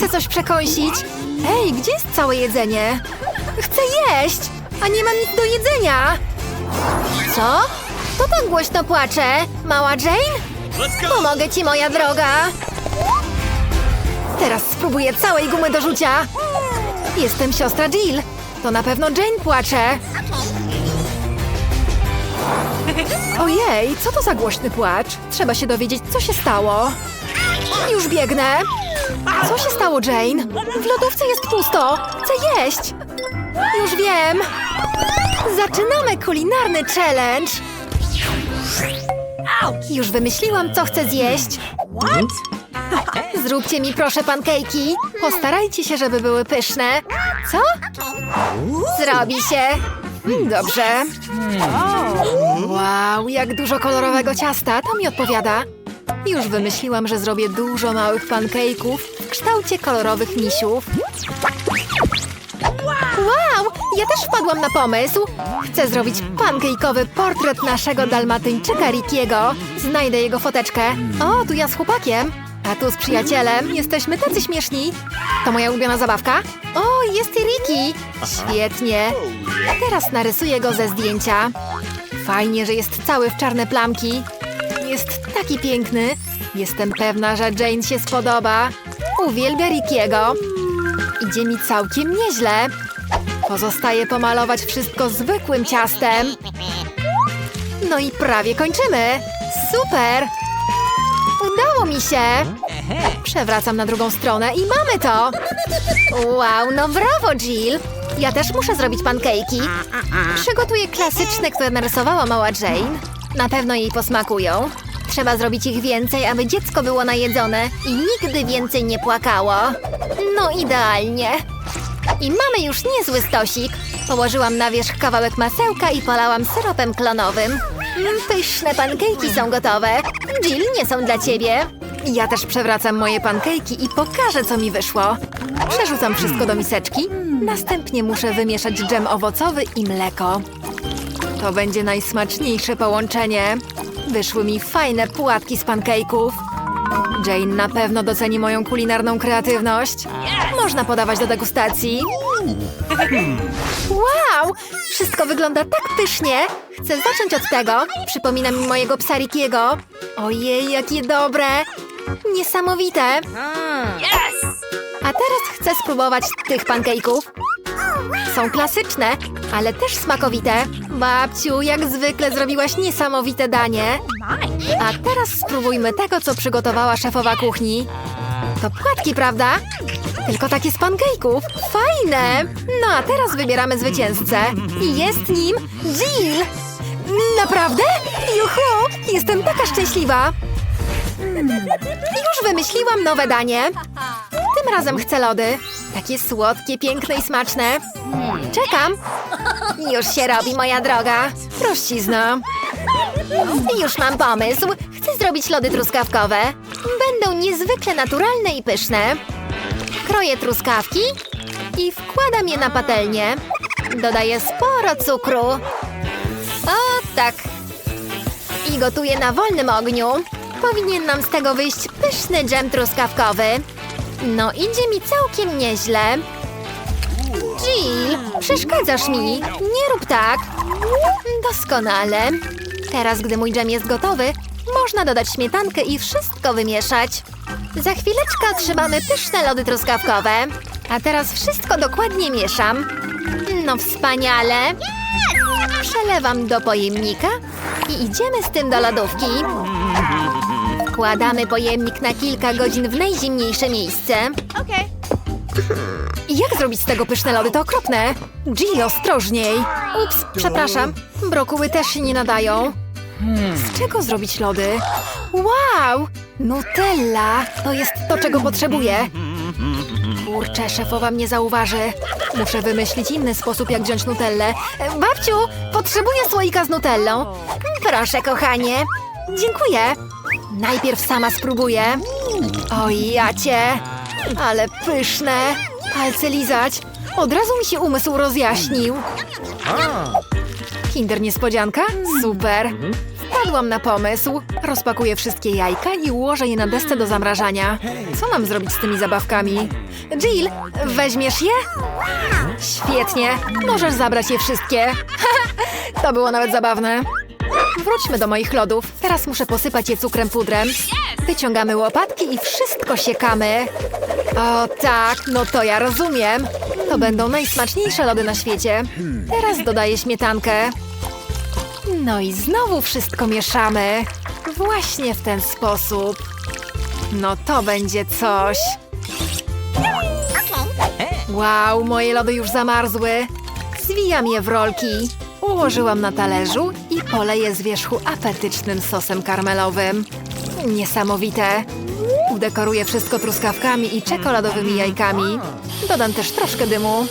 chcę coś przekąsić. Ej, gdzie jest całe jedzenie? Chcę jeść, a nie mam nic do jedzenia. Co? Kto tak głośno płacze? Mała Jane? Pomogę ci, moja droga. Teraz spróbuję całej gumy do rzucia. Jestem siostra Jill. To na pewno Jane płacze. Ojej, co to za głośny płacz? Trzeba się dowiedzieć, co się stało. Już biegnę. Co się stało, Jane? W lodówce jest pusto. Chcę jeść. Już wiem. Zaczynamy kulinarny challenge. Już wymyśliłam, co chcę zjeść. Zróbcie mi proszę pankejki. Postarajcie się, żeby były pyszne. Co? Zrobi się. Dobrze. Wow, jak dużo kolorowego ciasta. To mi odpowiada. Już wymyśliłam, że zrobię dużo małych pankejków w kształcie kolorowych misiów. Wow, ja też wpadłam na pomysł. Chcę zrobić pankejkowy portret naszego dalmatyńczyka Rickiego. Znajdę jego foteczkę. O, tu ja z chłopakiem. A tu z przyjacielem. Jesteśmy tacy śmieszni. To moja ulubiona zabawka. O, jest i Ricky. Świetnie. Teraz narysuję go ze zdjęcia. Fajnie, że jest cały w czarne plamki. Jest taki piękny. Jestem pewna, że Jane się spodoba. Uwielbia Rickiego. Idzie mi całkiem nieźle. Pozostaje pomalować wszystko zwykłym ciastem. No i prawie kończymy. Super! Udało mi się! Przewracam na drugą stronę i mamy to! Wow, no brawo, Jill! Ja też muszę zrobić pankejki. Przygotuję klasyczne, które narysowała mała Jane. Na pewno jej posmakują. Trzeba zrobić ich więcej, aby dziecko było najedzone i nigdy więcej nie płakało. No idealnie. I mamy już niezły stosik. Położyłam na wierzch kawałek masełka i polałam syropem klonowym. Mm, Pyszne pankejki są gotowe. Jill, nie są dla ciebie. Ja też przewracam moje pankejki i pokażę, co mi wyszło. Przerzucam wszystko do miseczki. Następnie muszę wymieszać dżem owocowy i mleko. To będzie najsmaczniejsze połączenie. Wyszły mi fajne płatki z pankejków. Jane na pewno doceni moją kulinarną kreatywność. Można podawać do degustacji. Wow! Wszystko wygląda tak pysznie. Chcę zacząć od tego. Przypomina mi mojego psa Rickiego. Ojej, jakie dobre! Niesamowite! A teraz chcę spróbować tych pankejków. Są klasyczne, ale też smakowite. Babciu, jak zwykle zrobiłaś niesamowite danie. A teraz spróbujmy tego, co przygotowała szefowa kuchni. To płatki, prawda? Tylko takie z pankejków. Fajne! No a teraz wybieramy zwycięzcę. I jest nim Jill! Naprawdę? Juhu! Jestem taka szczęśliwa! Już wymyśliłam nowe danie. Tym razem chcę lody. Takie słodkie, piękne i smaczne. Czekam. Już się robi, moja droga. Prościzna. Już mam pomysł. Chcę zrobić lody truskawkowe. Będą niezwykle naturalne i pyszne. Kroję truskawki i wkładam je na patelnię. Dodaję sporo cukru. O, tak. I gotuję na wolnym ogniu. Powinien nam z tego wyjść pyszny dżem truskawkowy. No, idzie mi całkiem nieźle. Jill, przeszkadzasz mi. Nie rób tak. Doskonale. Teraz, gdy mój dżem jest gotowy, można dodać śmietankę i wszystko wymieszać. Za chwileczkę otrzymamy pyszne lody truskawkowe. A teraz wszystko dokładnie mieszam. No wspaniale. Przelewam do pojemnika i idziemy z tym do lodówki. Wkładamy pojemnik na kilka godzin w najzimniejsze miejsce. Jak zrobić z tego pyszne lody? To okropne. Jill, ostrożniej. Ups, przepraszam. Brokuły też się nie nadają. Z czego zrobić lody? Wow! Nutella! To jest to, czego potrzebuję. Kurczę, szefowa mnie zauważy. Muszę wymyślić inny sposób, jak wziąć Nutellę. E, Babciu, potrzebuję słoika z Nutellą. Proszę, kochanie. Dziękuję. Najpierw sama spróbuję. Oj, jacie. Ale pyszne. Palce lizać. Od razu mi się umysł rozjaśnił. Kinder niespodzianka? Super. Wpadłam na pomysł. Rozpakuję wszystkie jajka i ułożę je na desce do zamrażania. Co mam zrobić z tymi zabawkami? Jill, weźmiesz je? Świetnie. Możesz zabrać je wszystkie. to było nawet zabawne. Wróćmy do moich lodów. Teraz muszę posypać je cukrem pudrem. Wyciągamy łopatki i wszystko siekamy. O tak, no to ja rozumiem. To będą najsmaczniejsze lody na świecie. Teraz dodaję śmietankę. No i znowu wszystko mieszamy. Właśnie w ten sposób. No to będzie coś. Wow, moje lody już zamarzły. Zwijam je w rolki. Ułożyłam na talerzu i poleję z wierzchu apetycznym sosem karmelowym. Niesamowite. Udekoruję wszystko truskawkami i czekoladowymi jajkami. Dodam też troszkę dymu.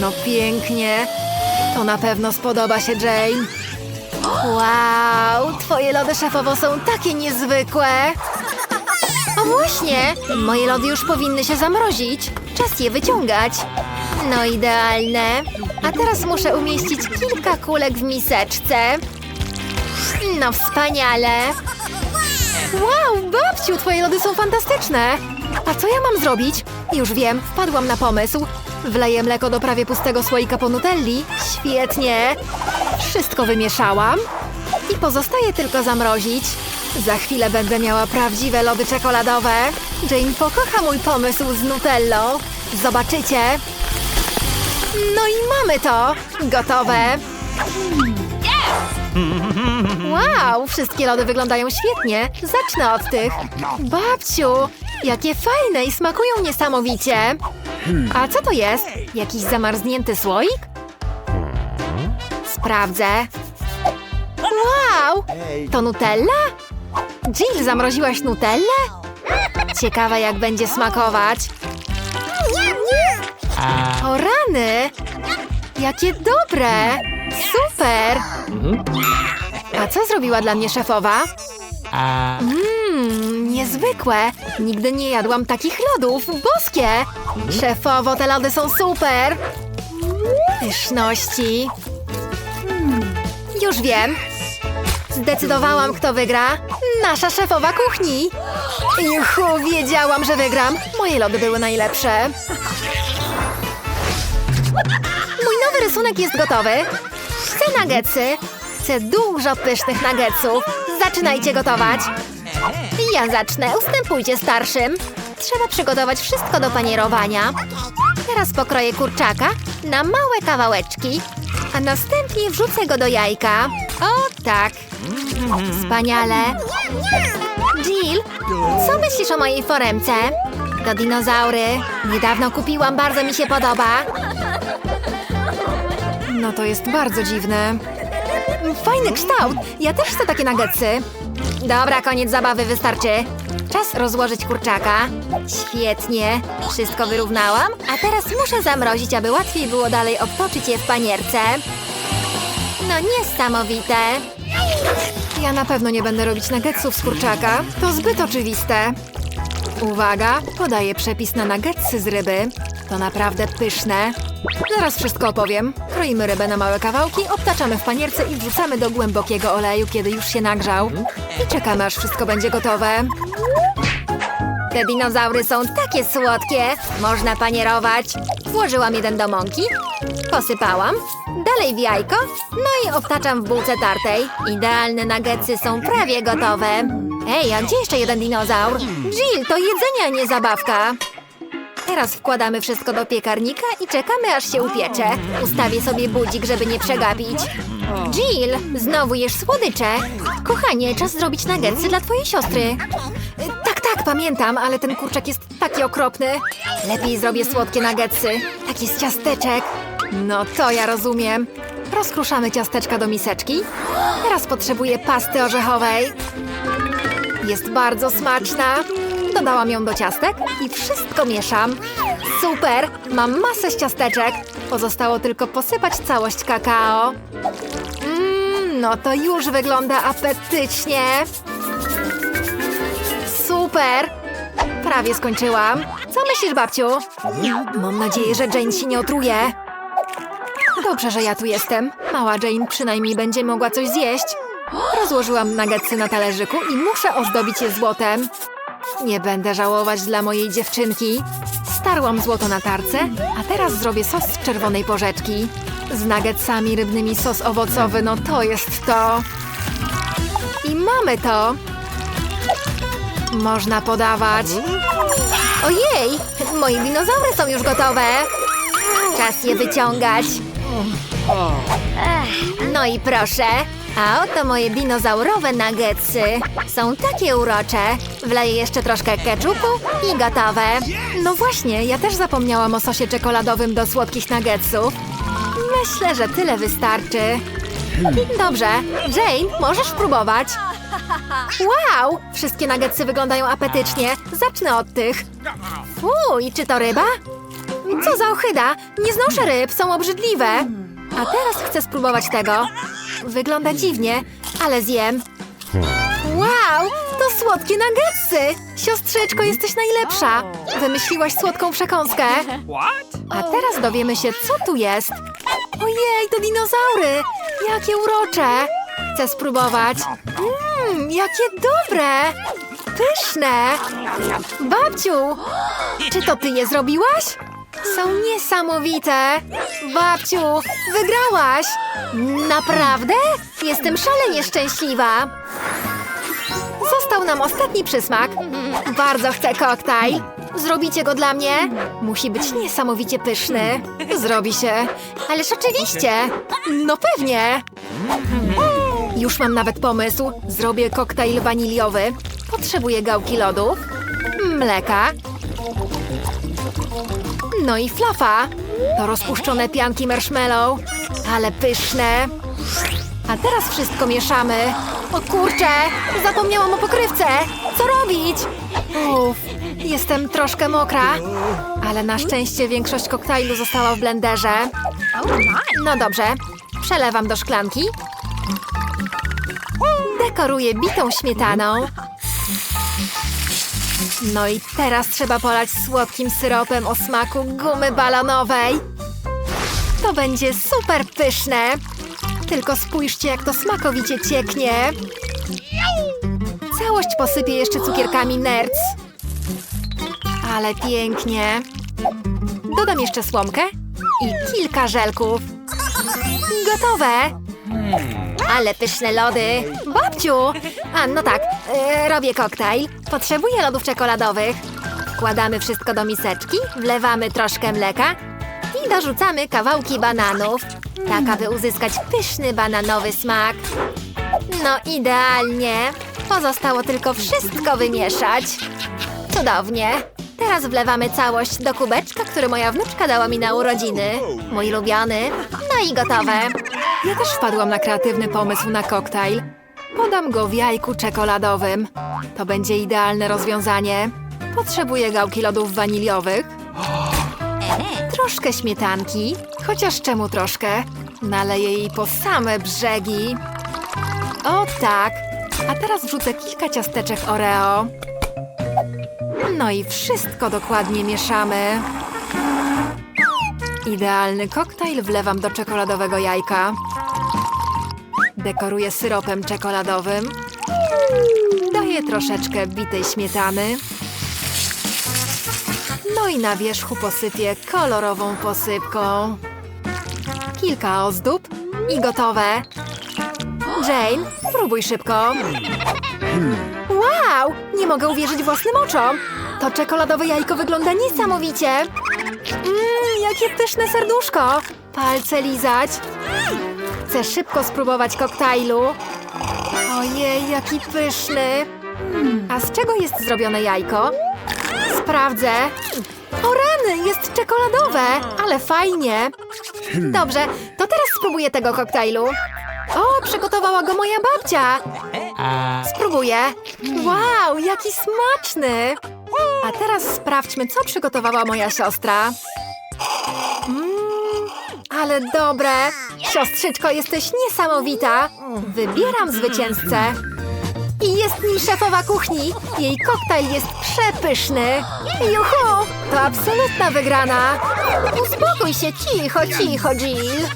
No pięknie. To na pewno spodoba się Jane. Wow, twoje lody szefowo są takie niezwykłe. O właśnie, moje lody już powinny się zamrozić. Czas je wyciągać. No idealne. A teraz muszę umieścić kilka kulek w miseczce. No wspaniale. Wow, babciu, twoje lody są fantastyczne. A co ja mam zrobić? Już wiem, wpadłam na pomysł. Wleję mleko do prawie pustego słoika po nutelli. Świetnie. Wszystko wymieszałam. I pozostaje tylko zamrozić. Za chwilę będę miała prawdziwe lody czekoladowe. Jane pokocha mój pomysł z nutellą. Zobaczycie. No i mamy to. Gotowe. Wow, wszystkie lody wyglądają świetnie. Zacznę od tych. Babciu, jakie fajne i smakują niesamowicie. A co to jest? Jakiś zamarznięty słoik? Sprawdzę. Wow, to Nutella? Jill, zamroziłaś Nutellę? Ciekawe, jak będzie smakować. O rany! Jakie dobre! Super! A co zrobiła dla mnie szefowa? Mmm, niezwykłe! Nigdy nie jadłam takich lodów! Boskie! Szefowo, te lody są super! Pyszności! Mm, Już wiem! Zdecydowałam, kto wygra. Nasza szefowa kuchni! Juhu, wiedziałam, że wygram! Moje lody były najlepsze. Mój nowy rysunek jest gotowy. Chcę nuggetsy. Chcę dużo pysznych nuggetsów. Zaczynajcie gotować. Ja zacznę. Ustępujcie starszym. Trzeba przygotować wszystko do panierowania. Teraz pokroję kurczaka na małe kawałeczki, a następnie wrzucę go do jajka. O tak. Wspaniale. Jill, co myślisz o mojej foremce? To dinozaury. Niedawno kupiłam, bardzo mi się podoba. No to jest bardzo dziwne. Fajny kształt! Ja też chcę takie nuggetsy. Dobra, koniec zabawy, wystarczy. Czas rozłożyć kurczaka. Świetnie. Wszystko wyrównałam, a teraz muszę zamrozić, aby łatwiej było dalej obtoczyć je w panierce. No niesamowite. Ja na pewno nie będę robić nuggetsów z kurczaka. To zbyt oczywiste. Uwaga, podaję przepis na nuggetsy z ryby. To naprawdę pyszne. Zaraz wszystko opowiem. Kroimy rybę na małe kawałki, obtaczamy w panierce i wrzucamy do głębokiego oleju, kiedy już się nagrzał. I czekamy, aż wszystko będzie gotowe. Te dinozaury są takie słodkie. Można panierować. Włożyłam jeden do mąki, posypałam, dalej w jajko, no i obtaczam w bułce tartej. Idealne nuggetsy są prawie gotowe. Ej, a gdzie jeszcze jeden dinozaur? Jill, to jedzenie, a nie zabawka. Teraz wkładamy wszystko do piekarnika i czekamy, aż się upiecze. Ustawię sobie budzik, żeby nie przegapić. Jill, znowu jesz słodycze. Kochanie, czas zrobić nuggetsy dla twojej siostry. Tak, tak, pamiętam, ale ten kurczak jest taki okropny. Lepiej zrobię słodkie nuggetsy. Takie z ciasteczek. No to ja rozumiem. Rozkruszamy ciasteczka do miseczki. Teraz potrzebuję pasty orzechowej. Jest bardzo smaczna. Dodałam ją do ciastek i wszystko mieszam. Super! Mam masę ciasteczek. Pozostało tylko posypać całość kakao. Mmm, no to już wygląda apetycznie. Super! Prawie skończyłam. Co myślisz, babciu? Mam nadzieję, że Jane się nie otruje. Dobrze, że ja tu jestem. Mała Jane przynajmniej będzie mogła coś zjeść. Rozłożyłam nuggetsy na talerzyku i muszę ozdobić je złotem. Nie będę żałować dla mojej dziewczynki. Starłam złoto na tarce, a teraz zrobię sos z czerwonej porzeczki. Z nuggetsami rybnymi sos owocowy, no to jest to. I mamy to. Można podawać. Ojej, moje dinozaury są już gotowe. Czas je wyciągać. No i proszę. A oto moje dinozaurowe nuggetsy. Są takie urocze. Wleję jeszcze troszkę keczupu i gotowe. No właśnie, ja też zapomniałam o sosie czekoladowym do słodkich nuggetsów. Myślę, że tyle wystarczy. Dobrze, Jane, możesz spróbować. Wow, wszystkie nuggetsy wyglądają apetycznie. Zacznę od tych. Fuj, czy to ryba? Co za ochyda! Nie znoszę ryb, są obrzydliwe. A teraz chcę spróbować tego. Wygląda dziwnie, ale zjem. Wow, to słodkie nuggetsy! Siostrzyczko, jesteś najlepsza! Wymyśliłaś słodką przekąskę. A teraz dowiemy się, co tu jest. Ojej, to dinozaury! Jakie urocze! Chcę spróbować. Mmm, jakie dobre! Pyszne! Babciu! Czy to ty je zrobiłaś? Są niesamowite! Babciu, wygrałaś! Naprawdę? Jestem szalenie szczęśliwa! Został nam ostatni przysmak. Bardzo chcę koktajl. Zrobicie go dla mnie? Musi być niesamowicie pyszny. Zrobi się. Ależ oczywiście. No pewnie. Już mam nawet pomysł. Zrobię koktajl waniliowy. Potrzebuję gałki lodów, mleka, no i flafa. To rozpuszczone pianki marshmallow. Ale pyszne. A teraz wszystko mieszamy. O kurczę, zapomniałam o pokrywce. Co robić? Uff, jestem troszkę mokra. Ale na szczęście większość koktajlu została w blenderze. No dobrze, przelewam do szklanki. Dekoruję bitą śmietaną. No i teraz trzeba polać słodkim syropem o smaku gumy balonowej. To będzie super pyszne. Tylko spójrzcie, jak to smakowicie cieknie. Całość posypię jeszcze cukierkami Nerds. Ale pięknie. Dodam jeszcze słomkę i kilka żelków. Gotowe. Ale pyszne lody. Babciu! A, no tak, e, robię koktajl. Potrzebuję lodów czekoladowych. Wkładamy wszystko do miseczki, wlewamy troszkę mleka i dorzucamy kawałki bananów, tak aby uzyskać pyszny bananowy smak. No idealnie. Pozostało tylko wszystko wymieszać. Cudownie. Teraz wlewamy całość do kubeczka, który moja wnuczka dała mi na urodziny. Mój ulubiony. No i gotowe. Ja też wpadłam na kreatywny pomysł na koktajl. Podam go w jajku czekoladowym. To będzie idealne rozwiązanie. Potrzebuję gałki lodów waniliowych. Troszkę śmietanki. Chociaż czemu troszkę? Naleję jej po same brzegi. O tak. A teraz wrzucę kilka ciasteczek Oreo. No i wszystko dokładnie mieszamy. Idealny koktajl wlewam do czekoladowego jajka. Dekoruję syropem czekoladowym. Daję troszeczkę bitej śmietany. No i na wierzchu posypię kolorową posypką. Kilka ozdób i gotowe. Jane, próbuj szybko. Wow! Nie mogę uwierzyć własnym oczom. To czekoladowe jajko wygląda niesamowicie. Mmm, jakie pyszne serduszko. Palce lizać. Chcę szybko spróbować koktajlu. Ojej, jaki pyszny. A z czego jest zrobione jajko? Sprawdzę. O rany, jest czekoladowe, ale fajnie. Dobrze, to teraz spróbuję tego koktajlu. O, przygotowała go moja babcia. Spróbuję. Wow, jaki smaczny. A teraz sprawdźmy, co przygotowała moja siostra. Mmm, ale dobre. Siostrzyczko, jesteś niesamowita. Wybieram zwycięzcę. I jest nim szefowa kuchni. Jej koktajl jest przepyszny. Juhu! To absolutna wygrana. Uspokój się, cicho, cicho, Jill.